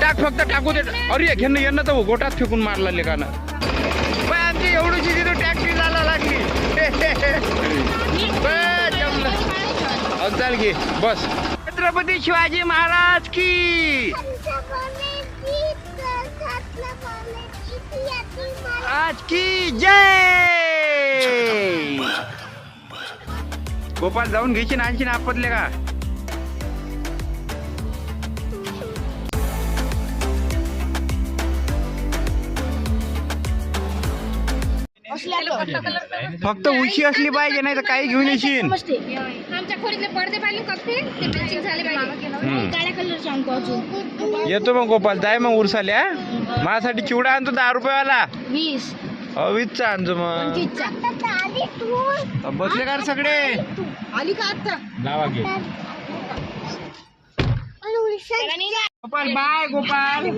टाक फक्त टाकू दे. अरे घेणं येणं तर गोटात फेकून मारला लेकानं. बाय आमची एवढीची तिथं टॅक्सी झाला लागली. चाल घे बस. छत्रपती शिवाजी महाराज की. आज की जय! गोपाल जाऊन घ्यायची ना आणखी आपतले का? फक्त उशी असली पाहिजे नाही तर काही घेऊन येशील. आमच्या खोलीतले पडदे पाहिले कप्पे ते? मॅचिंग झाले पाहिजे. हम्म. काळ्या कलरचे आणतो अजून. येतो मग गोपाल जाय मग उरसाल्या माझ्यासाठी चिवडा आणतो दहा रुपयावाला. वीस. अवीसचा आणतो मग. पंचवीसचा. बसले का रे सगळे? आली का आता? लावा घे. गोपाल बाय गोपाल.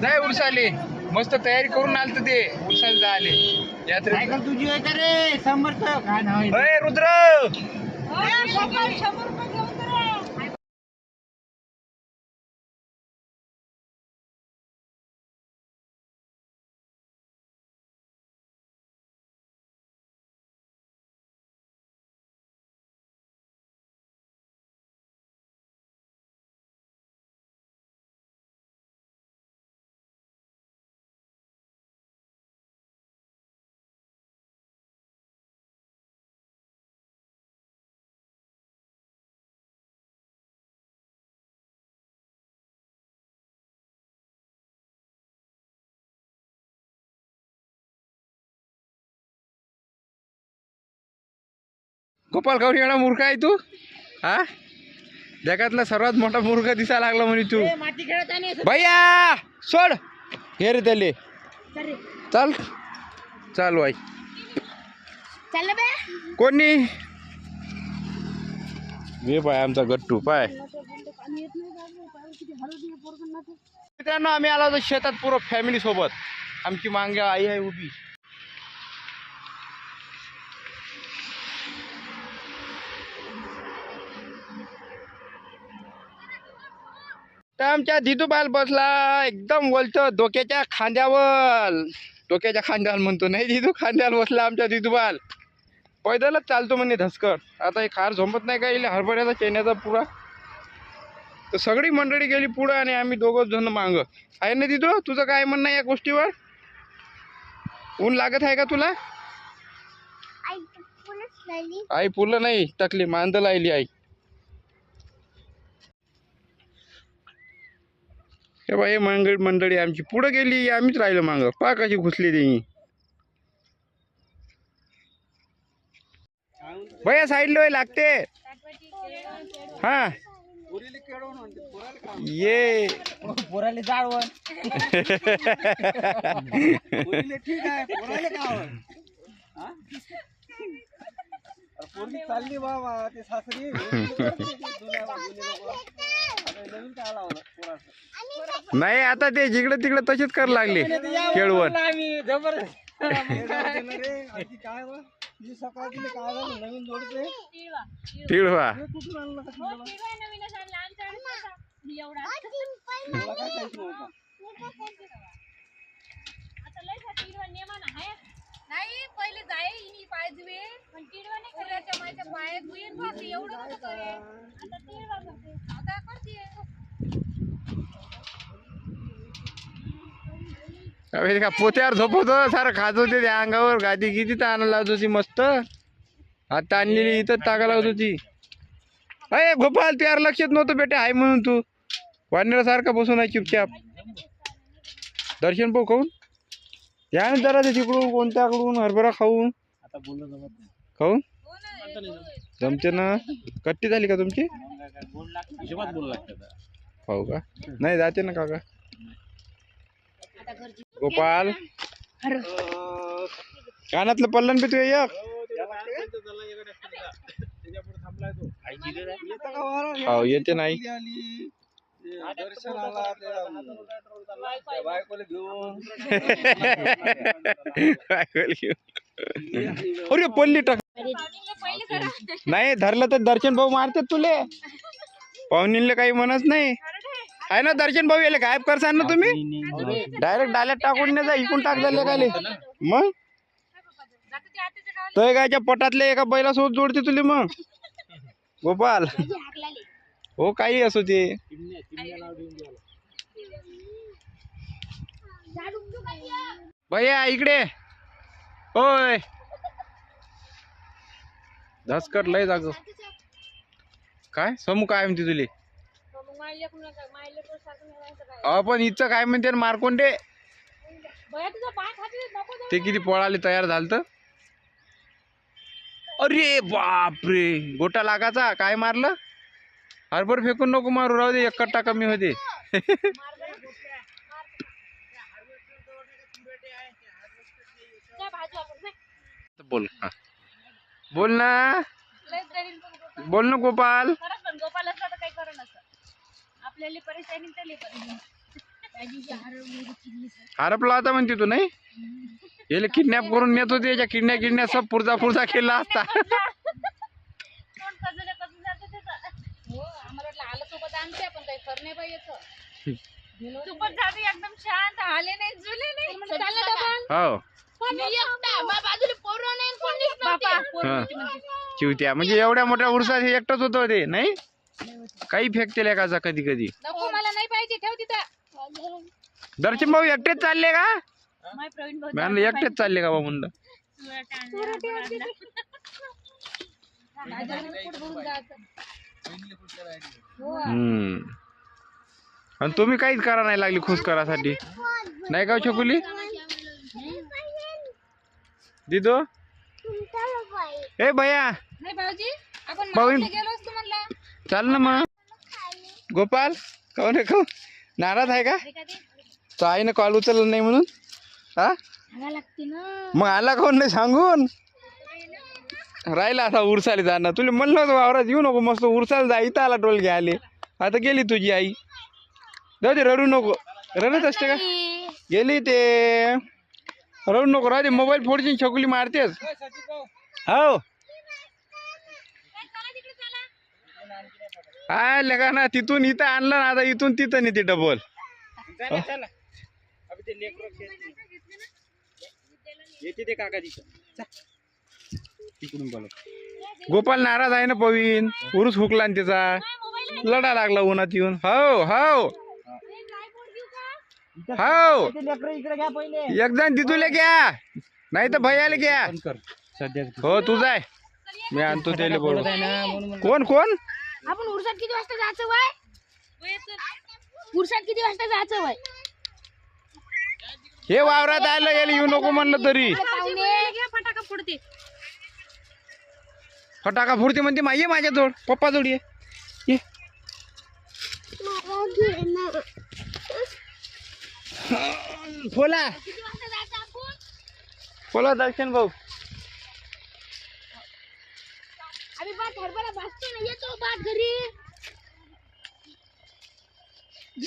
जाय उरसाले. मस्त तयारी करून आलत ते. उरसाले जायले. यात्रे तुझी आहे का रे समर्थ काय नाव आहे? अय रुद्र गोपाल गौरी एवढा मूर्ख आहे तू? हा? जगातला सर्वात मोठा मूर्ख दिसायला लागला म्हणे तू. आहे भैया सोड. हे रे त्याले. चल चाल. बे. कोणी? वे पाय आमचा गट्टू पाय. मित्रांनो आम्ही आलो होतो शेतात पुरं फॅमिली सोबत. आमची मांगे आई आहे उभी. तर आमच्या दिदूबाल बसला एकदम बोलतो डोक्याच्या खांद्यावर. डोक्याच्या खांद्यावर म्हणतो नाही दिदू खांद्यावर बसला आमच्या दिदूबाल पैदलच चालतो म्हणे धसकर आता हे खार झोपत नाही का इले हरभऱ्याचा चेन्याचा पुरा तर सगळी मंडळी गेली पुढं आणि आम्ही दोघं जण मांग. आहे ना दिदू तुझं काय म्हणणं या गोष्टीवर? ऊन लागत आहे का तुला? आई पुलं नाही टाकली मांद लायली आई. हे बाई मंडळी मंडळी आमची. पुढं गेली आम्हीच राहिलो मांग. पा कशी घुसली ती भैया साईडला लागते. हा. ये. पोराले जाळवण. ठीक आहे पोराले? हा? पोरगी चालली बाबा ते सासरी नवीन काय लावलं पोराचं? नाही आता ते जिकडे तिकडे तसेच कर लागले केळवण आम्ही काय बा? जी काय झालं नवीन जोडते तिळवा. हे कुठून आणलं का तुला? एवढा तुला काय खायचं नव्हतं? नाही पहिले जाय ही पाहिजे पण टिडवा नाही करायच्या माझ्या पायात बुयन भाकरी एवढं नको करे आता टिडवा करते आता करते का पोत्यावर झोपवतो सारं खात होते त्या अंगावर गादी किती ताण लावत होती मस्त. आता आणलेली इथं टाका लावत होती. अय गोपाल त्यावर लक्षात नव्हतं बेटा आहे म्हणून तू. वानरासारखा बसून आहे चुपचाप. दर्शन पाहू खाऊन? या ना जरा ते तिकडून कोणत्याकडून हरभरा खाऊन. आता बोललं जमत नाही. खाऊन? जमते. ना. कट्टी झाली का तुमची? बोल लागतं हिशोबात बोल लागतं खाऊ का? नाही जाते ना काका. गोपाल. कानातलं पल्लन बी तू एक हो येते नाही. ते दर्शन आला त्या बायकोला घेऊन. अरे पल्ली टाक. नाही धरलं तर दर्शन भाऊ मारतात तुले. पाहुणीला काही म्हणत नाही. आहे ना दर्शन भाऊ याले गायब करसान ना तुम्ही? डायरेक्ट डाल्यात टाकून नाही जा इकून टाक झाले काय मग? जातं ते आत्याच्या गावाला. तो एकाच्या पटातले एका बैलासोबत जोडते तुले मग. गोपाल. हो काही असो ते. भैया इकडे. होय. धसकट लय जाग. काय? समू काय म्हणते तुले? मग मायले कुणा काय मायले पण सारखं नेवायचं काय अहो पण इथं काय म्हणते मारकोंडे? ते किती पळाले तयार झालत? अरे बापरे. गोटा लागाचा? काय मारलं? हरभर फेकून नको मारू राहू दे एक कट्टा कमी होते. बोल हा. बोल ना. बोल ना गोपाल हरपला होता म्हणते तू नाही याला किडनॅप करून नेत होते याच्या किडन्या किडन्या सब पुरजा पुरजा केला असता आलं सोबत पण काही नाही तू पण जाते एकदम शांत. आले नाही जुले नाही. चाललं डबल हो. हा. चिवत्या म्हणजे एवढ्या मोठ्या उरसात हे एकटंच होतं ते नाही? काही फेकते लेकाचा कधी कधी. नको मला नाही पाहिजे ठेव तिथं. दर्शन भाऊ एकटेच चालले का? माय प्रवीण भाऊ मी म्हणलं एकटेच चालले का बा म्हणलं हम्म. आणि तुम्ही काहीच करा नाही लागली खुश करासाठी नाही का हो छकुली? दिदो? ए भैया. चाल ना मग. गोपाल काऊन रे काऊन नाराज आहे का? तो? आईनं कॉल उचलला नाही म्हणून? हा? मग आला कोण नाही सांगून? राहिला असा उरसाले जाणं. तुला म्हणलं होतं वावरात येऊ नको मस्त उरसाला जा इथं आला टोल घ्या आले. आता गेली तुझी आई. जाऊ दे रडू नको. रडत असते का? गेली ते. रडू नको राहते मोबाईल फोडची छकुली मारतेच हो. हा लगा ना तिथून इथं आणलं ना आता इथून तिथं नाही ते डबल येते ते काका तिकडून बोला गोपाल नाराज आहे ना पवीन? उरूस हुकला ना त्याचा लढा लागला उन्हात येऊन. हो हो. हो. एकदा तिथूले घ्या. नाही तर भैयाला घ्या. सध्या हो तू जाय मी आणतो त्याला बोलू कोण कोण? आपण उरसात किती वाजता जायचं वय? उरसात किती वाजता जायचं वय? हे वावरात आलं याला येऊ नको म्हणलं तरी. फटाका फोडते फटाका फुडते म्हणते मा ये माझ्याजवळ पप्पा जोड ये. ये. आपण बोला दर्शन भाऊ. हरभरा ना येतो घरी.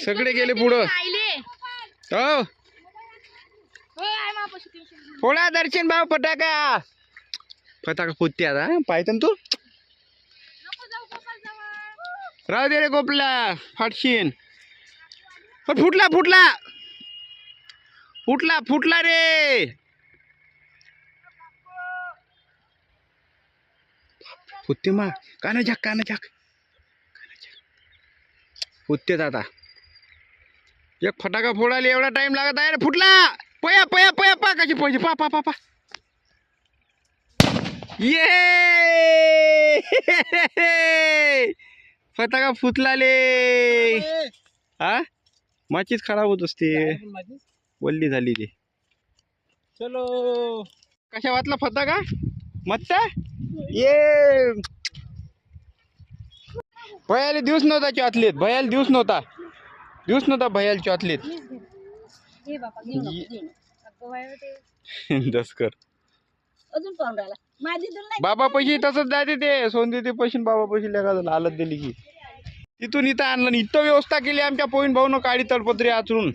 सगळे गेले पुढं. हो. हो फोडा दर्शन भाऊ फटाका. फटाका फुटते आता पाहिजे तू. नको राहू दे रे गोपला फाटशीन फुटला फुटला. फुटला फुटला रे. फुटते मा. काना झाक काना झाक. फुटते आता. एक फटाका फोडायला एवढा टाइम लागत आहे रे. फुटला. पया पया पया पा कशी पाहिजे पा पा पा पा. ये फटाका फुटलाले. हा? माचीच खराब होत असते. वल्ली झाली ते. चलो. कशा वाटला फटाका? मत्ता ये. भयाला दिवस नव्हता चॉथलेत भयाला दिवस नव्हता. दिवस नव्हता भयाला बाई ते दसकर अजून पाहून राहिला. बाबा पैसे तसंच जाते ते. सोन देते पैसे बाबा पैसे लेखा हालत दिली की. तिथून इथं आणलं आणि इथं व्यवस्था केली आमच्या पोईन भाऊन काळी तळपत्री आचरून.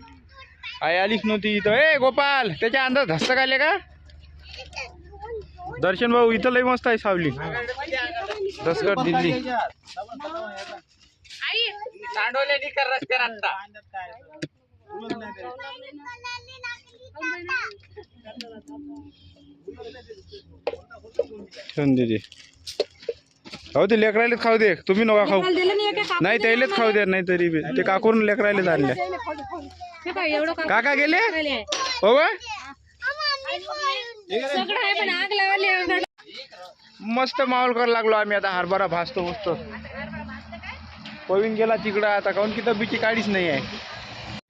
आई आलीच नव्हती इथं. ए गोपाल त्याच्या अंदाज धस्त काले का? दर्शन भाऊ इथं लई मस्त आहे सावली. दसगड दिल्ली. कर. दे खाऊ दे लेकरायलेच खाऊ दे तुम्ही नका खाऊ नाही त्यालेच खाऊ दे नाही तरी बी ते काकून लेकरायलेच आणल्या काका गेले हो मस्त माहोल करायला लागलो आम्ही आता हरभरा भासतो मस्त पवीन गेला तिकडं आता काऊन की डब्बीची काडीच नाही आहे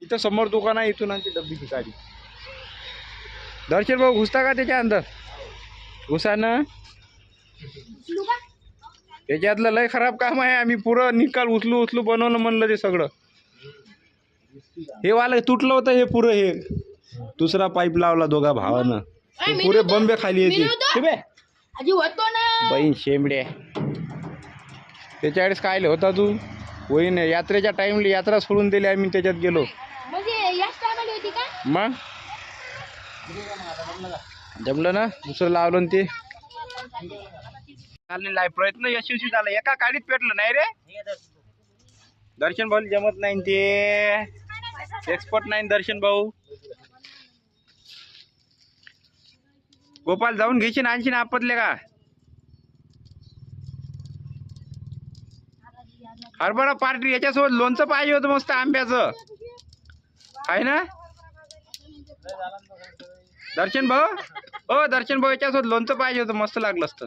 इथं समोर दुकान आहे इथून आणते डब्बीची काडी दर्शन भाऊ घुसता का त्याच्या अंदर? घुसा ना. त्याच्यातलं लय खराब काम आहे आम्ही पुरं निकाल उचलू उचलू बनवलं म्हणलं ते सगळं. हे वाला तुटलं होतं हे पुरं हे. दुसरा पाईप लावला दोघा भावानं. ते पुरे बंबे खाली येते हे बे. आजी होतो ना. बाई शेंबडे त्याच्या वेळेस काय होता तू होईन यात्रेच्या टाइमला यात्रा सोडून दिली आम्ही त्याच्यात गेलो. म्हणजे मग? जमलं ना? दुसरं लावलं ना ते? चाललेला आहे प्रयत्न यशस्वी झाला. एका काडीत पेटलं नाही रे. दर्शन भाऊ जमत नाही ते. एक्सपर्ट नाही दर्शन भाऊ. गोपाल जाऊन घेशील आणशील आपतले का? हरभरा पार्टी याच्यासोबत लोणचं पाहिजे होतं मस्त आंब्याचं. आहे ना? दर्शन भाऊ? हो दर्शन भाऊ याच्यासोबत लोणचं पाहिजे होतं मस्त लागलं असतं.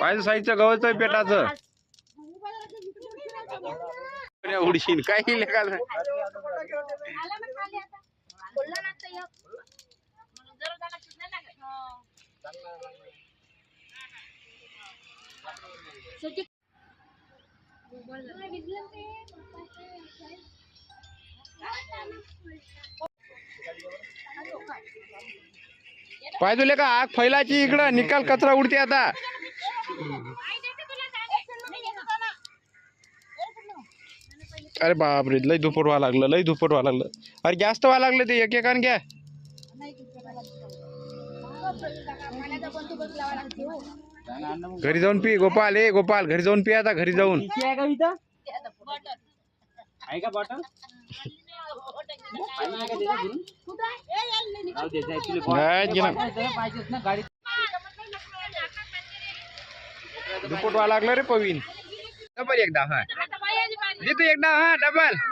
पाहिजे साईजचं गव्हाचं पेटाचं. उडशीन काही लेखाल बोलला ना पाहिजे लेका आग फैलाची इकडं, निकाल कचरा उडते आता. तुला. अरे बापरे लय दुपट व्हायला लागलं लय दुपट व्हायला लागलं. अरे जास्त व्हायला लागलं ते एक घ्या. घरी जाऊन पी गोपाल. ए गोपाल घरी जाऊन पी आता घरी जाऊन. आहे का इथं? बॉटल. आहे का पाहिजेच ना दुपट व्हायला लागलं रे पवीन. डबल एकदा हा. देतो एकदा हा डबल.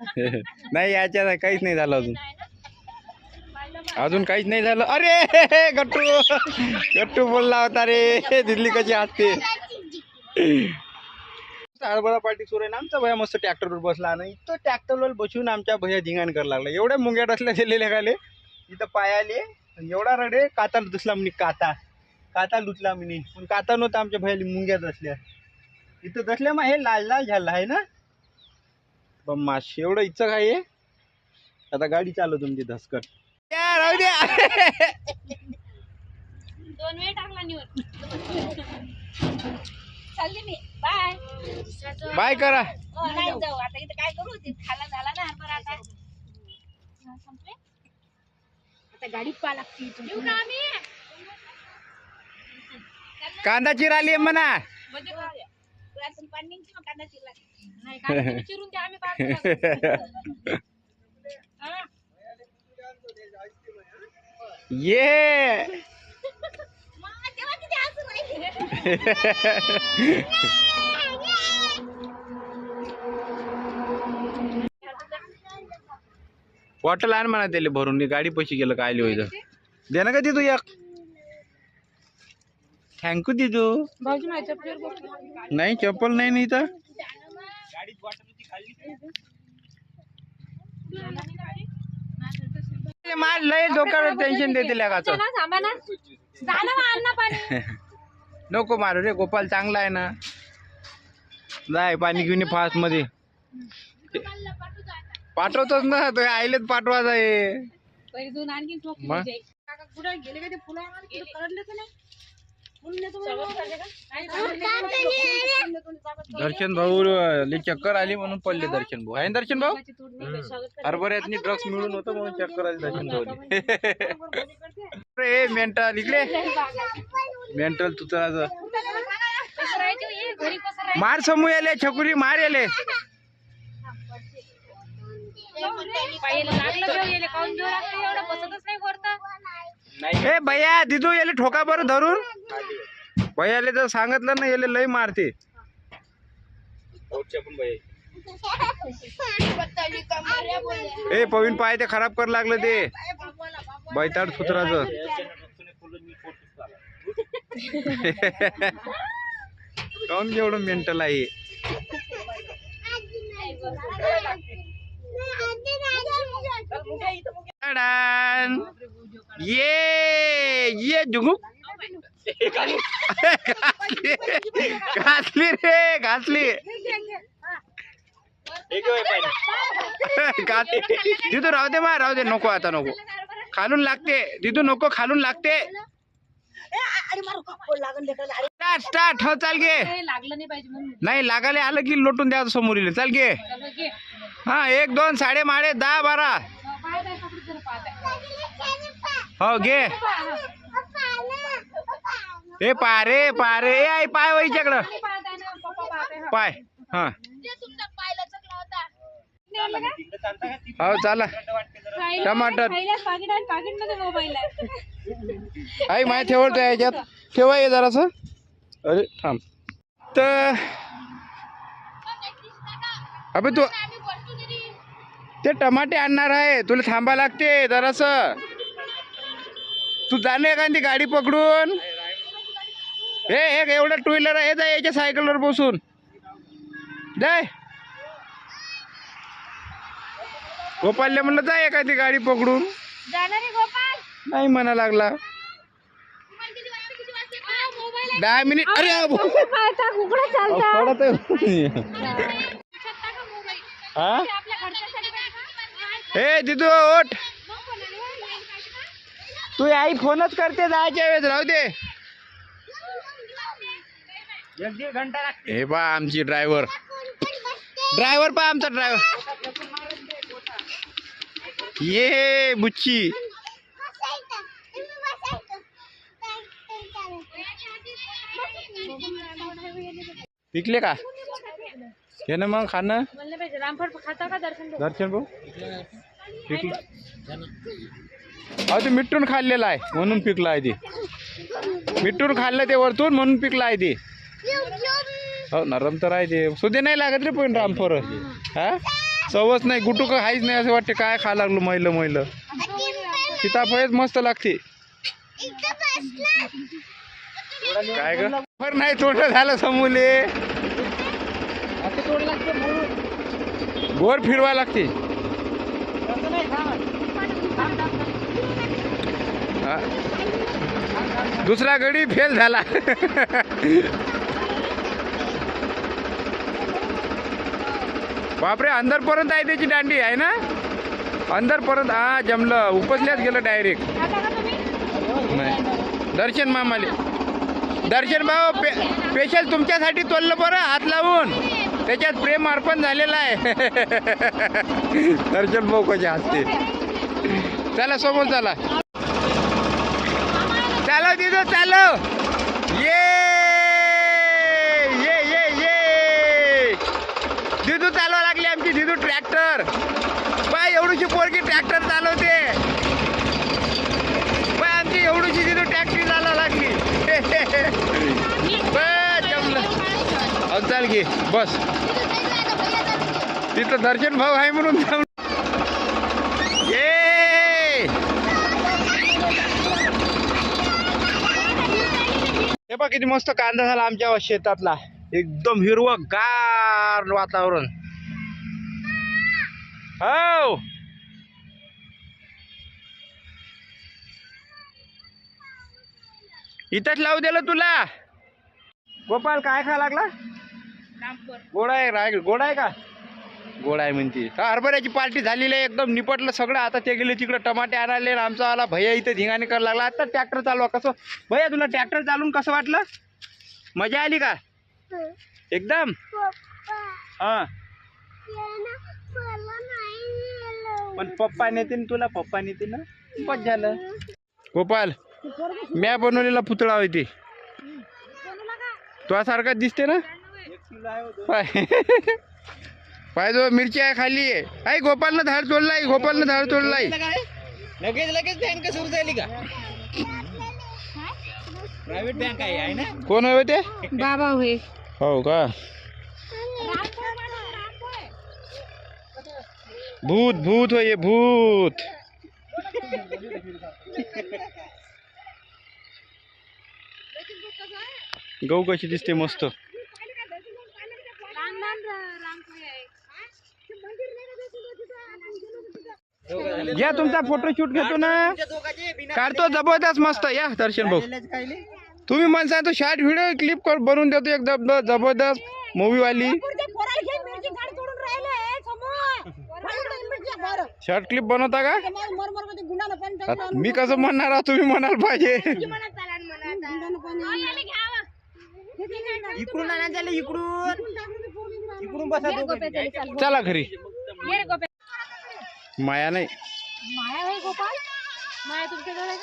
नाही याच्या नाही, काहीच नाही झालं अजून. नाही. अजून काहीच नाही झालं. अरे गट्टू गट्टू बोलला होता रे. दिल्ली कशी असते हरभरा पार्टी सुरू आहे ना आमचा. भैया मस्त ट्रॅक्टरवर बसला ना इथं ट्रॅक्टरवर बसून आमच्या भैया धिंगाण करायला लागला. एवढ्या मुंग्या डसल्या दिलेल्या खाले. इथं पायाले. एवढा रडे. काता दुसला म्हणे काता. काता लुचला म्हणे. पण काता नव्हता आमच्या भैयाला मुंग्या दसल्या इथं दसल्या मग हे लाल लाल झालं आहे ना? बम्माश एवढं इच्छा काय आहे? आता गाडी चालव तुमची धसकट. राहू द्या. दोन वेळ टाकला निवड. चालली मी. बाय. बाय करा. हो, नाही जाऊ. आता इथं काय करू? ते खाला झाला ना हरभरा आता. हा, संपले? आता गाडीत पा लागते येऊ का आम्ही? कांदा चिराली म्हणा. म्हणजे पाणी निघते मग कांदा चिरला. कांदा तुम्ही चिरून द्या आम्ही काढतो हा. ये! मग तेव्हा किती हसून राहिले. बॉटल आण म्हणा त्याला भरून गाडी पैसे गेलं काय लिहायचं? दे ना का तू एक. थँक्यू दिदू भाऊजी माझ्या चपलीवर नाही मार लय डोक्यावर टेन्शन देते लगाचं नको मारू रे गोपाल चांगला आहे ना. जाय पाणी घेऊन फास्टमध्ये. पाठवतोच ना तो आईलेच पाठवायचा आहे मग? कुठे गेले का ते फुलं नाही फुलं नेतो म्हणे मग. दर्शन भाऊ चक्कर आली म्हणून पडले दर्शन भाऊ. आहे दर्शन भाऊ? हरभऱ्यातनी ड्रग्स मिळून होतं म्हणून चक्कर आली दर्शन भाऊ रे मेंटल इकडे मेंटल तुझं मार समू याले छकुली मार याले पाहिलं लागलं घेऊ येले काऊन घेऊ लागलं एवढं बसतच नाही करता ए भैया दिदू याले ठोका बरं धरून. भैयाले जर सांगितलं ना याले लय मारते. ए पवीन पाय ते खराब कर लागलं ते. बैताड सुत्राचं काऊन एवढं मेंटल आहे. ये. ये जुगू। घासली रे घासली. दिदू तिथं राहू दे मा राहू दे नको आता नको. खालून लागते. तिथं नको खालून लागते. स्टार्ट स्टार्ट हो चाल गे. नाही लागायला आलं की लोटून द्या समोर येईल चाल गे. हा एक दोन साडे माडे दहा बारा. हो गे. ए पारे पारे. ए आई पाय पाहत आहे पाय हा. तुमचा पायला चकला होता. हो चाला. टमाटर. आई माय ठेवतो याच्यात. ठेवा ये जरासं. अरे थांब. तर अबे तू ते टमाटे आणणार आहे. तुला थांबा लागते जरासं. तू जाणे एखादी गाडी पकडून. हे एक एवढं टू व्हीलर आहे जा याच्या सायकलवर बसून. जाय. गोपालले म्हणलं जा एखादी गाडी पकडून. नाही म्हणा लागला. मोबाईल दहा मिनिट अरे अबो. पाहता कुकडं चालता अहो, पडत आहे. शकता का मोबाईल हा आपल्या घरच्यासाठी पाहिजे हे दिदू ओठ तू आई फोनच करते जायच्या वेळेस राहू दे. हे पा आमची ड्रायव्हर ड्रायव्हर पा आमचा ड्रायव्हर ये बुच्ची. पिकले का? हे ना मग खाणं? म्हणलं पाहिजे. रामफळ खाता का दर्शन भाऊ? दर्शन भाऊ? पिकलं. अहो ते मिठून खाल्लेलं आहे म्हणून पिकलं आहे ते. मिठून खाल्लं ते वरतून म्हणून पिकलं आहे ते. हो नरम तर आहे ते. सुदे नाही लागत रे पण रामफोर हा? चवच नाही गुटुक काहीच नाही असं वाटते काय खा लागलो मैलं मैलं. सीताफळच मस्त लागते. काय ग? फर नाही तोंड झालं समोले. गोर फिरवा लागते. दुसरा गडी फेल झाला. बापरे अंदरपर्यंत आहे त्याची दांडी आहे ना? अंदरपर्यंत हा जमलं. उपसल्याच गेलं डायरेक्ट नाही. दर्शन मामाले. दर्शन भाऊ पे स्पेशल तुमच्यासाठी तोललं बरं हात लावून. त्याच्यात प्रेम अर्पण झालेलं आहे. दर्शन भाऊ कसे हसते चला समोर चला. दिदो चालव ये! ये ये ये! दिदू चालवा लागली आमची दिदू ट्रॅक्टर. बाय एवढीशी पोरगी ट्रॅक्टर चालवते. बाय आमची एवढीशी दिदू ट्रॅक्टरी चालवा लागली. बस जमलं. चाल घे बस. तिथं दर्शन भाऊ आहे म्हणून थांब. ये हे बघ किती मस्त कांदा झाला आमच्या शेतातला. एकदम हिरवं गार वातावरण. हो. इथंच लावू दिलं तुला. गोपाल काय खा लागला? गोड आहे राय गोड आहे का? गोड आहे म्हणते. का हरभऱ्याची पार्टी झालेली आहे एकदम निपटलं सगळं. आता ते गेले तिकडे टमाटे आणायले आणि आमचा आला भैया इथे धिंगाणे करायला लागला. आता ट्रॅक्टर चालवा कसं भैया तुला ट्रॅक्टर चालवून कसं वाटलं? मजा आली का? एकदम? हा. पण पप्पा नेते ना तुला पप्पा नेते ना? बस झालं. गोपाल म्या बनवलेला पुतळा होती तुझ्यासारखा दिसते ना? पाय पाय जो मिरची आहे खाली आहे. आई गोपालनं झाड तोडलाय गोपालनं झाड तोडलाय लगेच लगेच बँक सुरू झाली का? प्रायव्हेट बँक आहे ना? कोण होय ते? बाबा होय हो का? भूत भूत होय भूत. गहू कशी दिसते मस्त लहान लहान रामपुरी आहे घ्या तुमचा फोटो शूट घेतो ना. काढतो जबरदस्त मस्त या दर्शन भाऊ तुम्ही म्हणसा तो शॉर्ट व्हिडिओ क्लिप कर बनवून देतो एक जब जबरदस्त मूवी वाली. शॉर्ट क्लिप बनवता का? मी कसं म्हणणार आहो, तुम्ही म्हणाल पाहिजे. इकडून इकडून. इकडून बसा. चला घरी. माया नाही. माया गोपाल? माया आहे?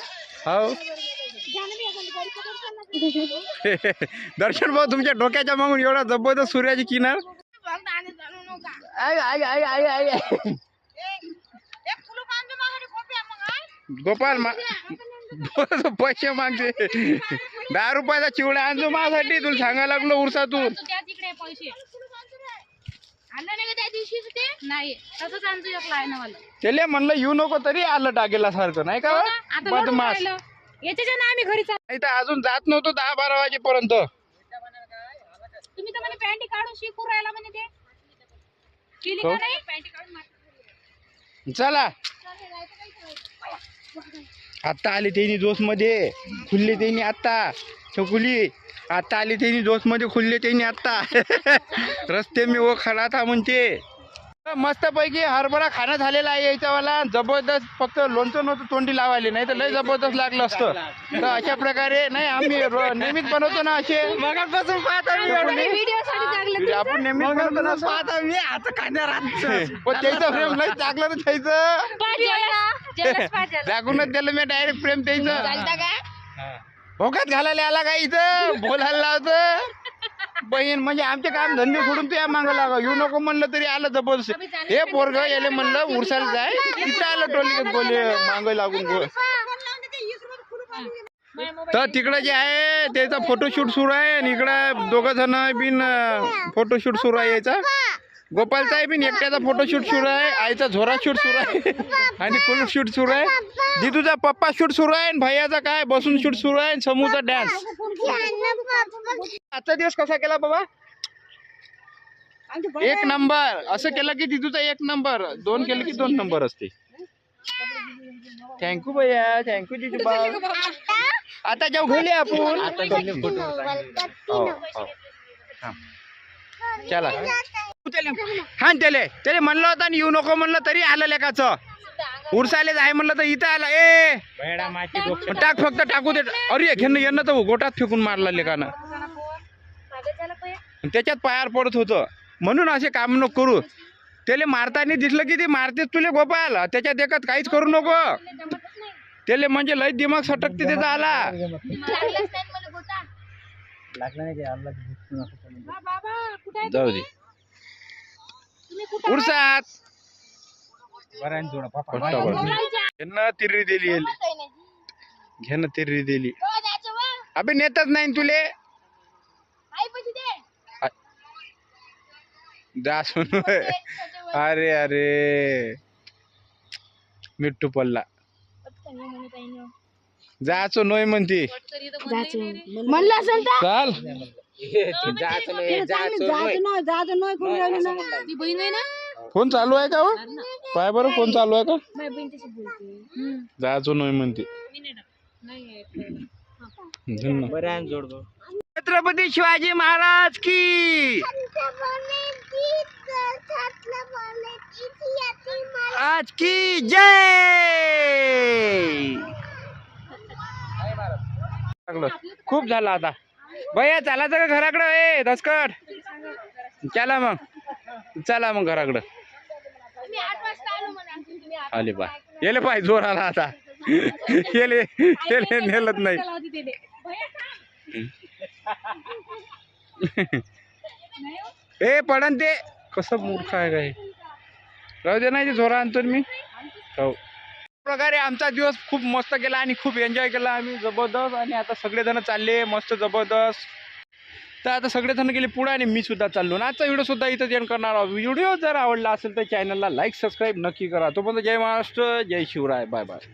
हो. दर्शन भाऊ तुमच्या डोक्याच्या मागून एवढा जबरदस्त सूर्याची किनार. गोपाल मा पैसे मागते. दहा रुपयाचा चिवडा आणतो माझ्यासाठी तुला सांगायला लागलो उरसातून. पैसे. नाही तसंच एक त्याला म्हणलं येऊ नको तरी आलं टाकेला सारखं नाही का हो ना, आता लढून बदमाश राहिलं. याच्याच्या ना आम्ही घरी चाल नाही तर अजून जात नव्हतो दहा बारा वाजेपर्यंत. तुम्ही तर म्हणे पॅन्टी काढून शिकू राहिला म्हणे ते. केली हो. का नाही? पॅन्टी काढून मार. चला. आता आले त्यांनी जोशमध्ये खुलले त्यांनी आता छकुली आता आले त्यांनी जोशमध्ये खुलले त्यांनी आता रस्ते मी वो खडा था म्हणते. मस्त पैकी हरभरा खाणं झालेला आहे याच्यावाला. जबरदस्त फक्त लोणचं नव्हतं तोंडी लावायला. नाही तर लय जबरदस्त लागलं असतं. तर अशा प्रकारे नाही आम्ही नेहमीच बनवतो ना असे. मगापासून पाहत आहे मी छकुली, व्हिडिओ साठी लागलं आपण नेहमीच बनवतो ना. पण त्याचं प्रेम लय चांगलं ना त्याचं. लागूनच त्याला मी डायरेक्ट प्रेम द्यायचं भोकात घालायला आला का इथं? बोलायला लावत बहीण म्हणजे आमचे काम धंदे सोडून तू या मागं लागा. येऊ नको म्हणलं तरी आलं जबरदस्त हे पोरग याले म्हणलं उरसाला जाय. तिथं आलं टोली बोले मांग लागून गो. तर तिकडं जे आहे त्याचा फोटोशूट सुरू आहे आणि इकडं दोघं जण बिन फोटोशूट सुरू आहे याचा. गोपालचा आहे बिन एकट्याचा फोटोशूट सुरू आहे. आईचा झोरा शूट सुरू आहे. आणि कुल शूट सुरू आहे. दिदूचा पप्पा शूट सुरू आहे आणि भैयाचा काय बसून शूट सुरू आहे आणि समूहचा डॅन्स आजचा दिवस कसा केला बाबा? एक नंबर. असं केलं की दिदूचा एक नंबर. दोन केलं की दोन नंबर असते. थँक्यू भैया. थँक्यू दिदू बा आता? जाऊ गेले आपण. हो, हो. चला. हा त्याले त्याले. म्हणलं होतं आणि येऊ नको म्हणलं तरी आलं लेकाचं. उरसाले जाय म्हणलं तर इथं आला. ए! टाक फक्त टाकू दे. अरे घेणं येणं तर गोटात फेकून मारला लेकानं. त्याच्यात पायार पडत होतं. म्हणून असे काम नको करू. त्याले मारताना दिसलं की ते मारतेच तुले गोपाल. त्याच्यात एकात काहीच करू नको. त्याले म्हणजे लय दिमाग सटकते त्याचा आला. जाऊ दे. उरसात ना घेणं तिरी दिली याले. घेणं तिरी दिली. अबे नेतच नाही न तुले. दासून अरे अरे. मिट्टू पल्ला जायचो नोय म्हणते. तरी? नाही नाही ती बहीण आहे ना? फोन चालू आहे का हो? पाय बरं फोन चालू आहे का? जायचो नोय म्हणते. नाही छत्रपती शिवाजी महाराज की? आज की जय! लागलं. खूप झालं आता. भैया चालायचं का घराकडं. ए दसकट. चला मग. चला मग घराकडं. आले पाय येले पाय जोर आला आता. येले येले नेलत नाही. ए पडन ते. कसं मूर्ख आहे काय राहू दे नाही ते झोरा आणतो मी. हो. प्रकारे आमचा दिवस खूप मस्त गेला आणि खूप एन्जॉय केला आम्ही. जबरदस्त आणि आता सगळेजण चालले मस्त जबरदस्त. तर आता सगळेजण गेले पुढे आणि मी सुद्धा चाललो. ना आजचा व्हिडिओ सुद्धा इथं जेण करणार आहोत. व्हिडिओ जर आवडला असेल तर चॅनलला लाईक सबस्क्राईब नक्की करा. तोपर्यंत जय महाराष्ट्र जय शिवराय. Bye bye